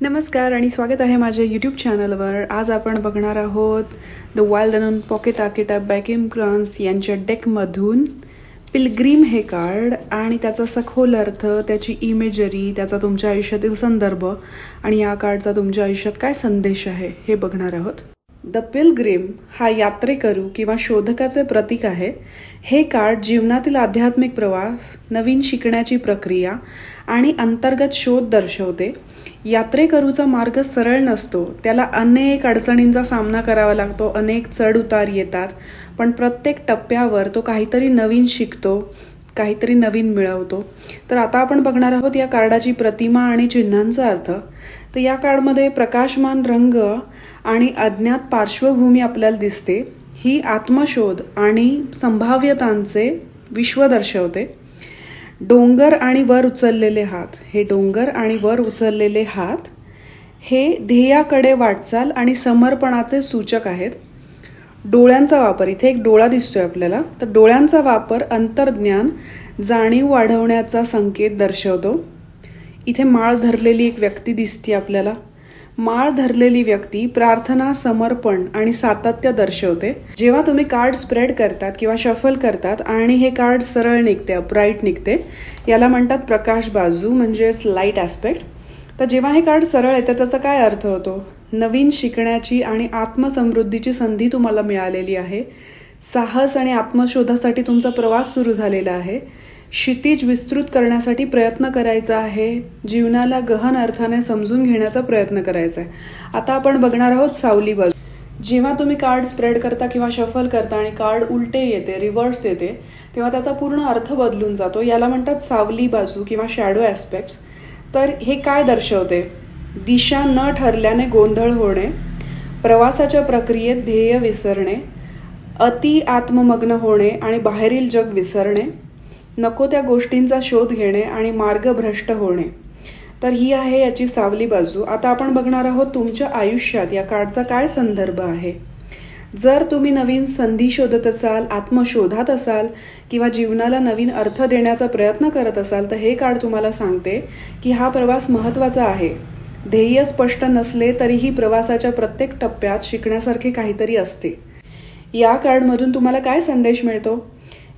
नमस्कार आणि स्वागत आहे माझ्या यूट्यूब चॅनलवर आज आपण बघणार आहोत the wild unknown pocket architect by क्रॉन्स यांच्या डेकमधून पिलग्रीम हे कार्ड आणि त्याचा सखोल अर्थ त्याची इमेजरी त्याचा तुमच्या आयुष्यातील संदर्भ आणि या कार्डचा तुमच्या आयुष्यात काय संदेश आहे हे बघणार आहोत. द पिलग्रीम हा यात्रेकरू किंवा शोधकाचे प्रतीक आहे. हे कार्ड जीवनातील आध्यात्मिक प्रवास नवीन शिकण्याची प्रक्रिया आणि अंतर्गत शोध दर्शवते. यात्रेकरूचा मार्ग सरळ नसतो. त्याला अनेक अडचणींचा सामना करावा लागतो. अनेक चढ उतार येतात. पण प्रत्येक टप्प्यावर तो काहीतरी नवीन शिकतो. काहीतरी नवीन मिळवतो. तर आता आपण बघणार आहोत या कार्डाची प्रतिमा आणि चिन्हांचा अर्थ. तर या कार्डमध्ये प्रकाशमान रंग आणि अज्ञात पार्श्वभूमी आपल्याला दिसते. ही आत्मशोध आणि संभाव्यतांचे विश्व दर्शवते. डोंगर आणि वर उचललेले हात. हे डोंगर आणि वर उचललेले हात हे ध्येयाकडे वाटचाल आणि समर्पणाचे सूचक आहेत. डोळ्यांचा वापर. इथे एक डोळा दिसतोय आपल्याला. तर डोळ्यांचा वापर अंतर्ज्ञान जाणीव वाढवण्याचा संकेत दर्शवतो. इथे माळ धरलेली एक व्यक्ती दिसते आपल्याला. माळ धरलेली व्यक्ती प्रार्थना समर्पण आणि सातत्य दर्शवते. जेव्हा तुम्ही कार्ड स्प्रेड करतात किंवा शफल करतात आणि हे कार्ड सरळ निघते अपराईट निघते याला म्हणतात प्रकाश बाजू म्हणजेच लाइट ॲस्पेक्ट तर जेव्हा हे कार्ड सरळ येतं त्याचा काय अर्थ होतो? नवीन शिकण्याची आणि आत्मसमृद्धीची संधी तुम्हाला मिळालेली आहे. साहस आणि आत्मशोधासाठी तुमचा प्रवास सुरू झालेला आहे. क्षितिज विस्तृत करण्यासाठी प्रयत्न करायचा आहे. जीवनाला गहन अर्थाने समजून घेण्याचा प्रयत्न करायचा आहे. आता आपण बघणार आहोत सावली बाजू. जेव्हा तुम्ही कार्ड स्प्रेड करता किंवा शफल करता आणि कार्ड उलटे येते रिव्हर्स येते तेव्हा त्याचा पूर्ण अर्थ बदलून जातो. याला म्हणतात सावली बाजू किंवा शॅडो ॲस्पेक्ट्स. तर हे काय दर्शवते? दिशा न ठरल्याने गोंधळ होणे प्रवासाच्या प्रक्रियेत ध्येय विसरणे अति आत्ममग्न होणे आणि बाहेरील जग विसरणे नको त्या गोष्टींचा शोध घेणे आणि मार्ग भ्रष्ट होणे. तर ही आहे याची सावली बाजू. आता आपण बघणार आहोत तुमच्या आयुष्यात या कार्डचा काय संदर्भ आहे. जर तुम्ही नवीन संधी शोधत असाल आत्मशोधात असाल किंवा जीवनाला नवीन अर्थ देण्याचा प्रयत्न करत असाल तर हे कार्ड तुम्हाला सांगते की हा प्रवास महत्त्वाचा आहे. ध्येय स्पष्ट नसले तरीही प्रवासाच्या प्रत्येक टप्प्यात शिकण्यासारखे काहीतरी असते. या कार्डमधून तुम्हाला काय संदेश मिळतो?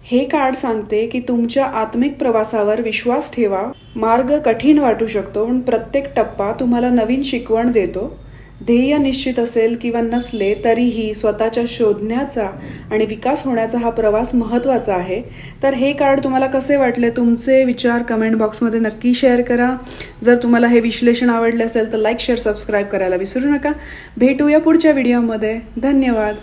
हे कार्ड सांगते की तुमच्या आत्मिक प्रवासावर विश्वास ठेवा. मार्ग कठीण वाटू शकतो पण प्रत्येक टप्पा तुम्हाला नवीन शिकवण देतो. ध्येय निश्चित असेल किंवा नसले तरीही स्वतःच्या शोधण्याचा आणि विकास होण्याचा हा प्रवास महत्त्वाचा आहे. तर हे कार्ड तुम्हाला कसे वाटले? तुमचे विचार कमेंट बॉक्समध्ये नक्की शेअर करा. जर तुम्हाला हे विश्लेषण आवडले असेल तर लाईक शेअर सबस्क्राईब करायला विसरू नका. भेटूया पुढच्या व्हिडिओमध्ये धन्यवाद.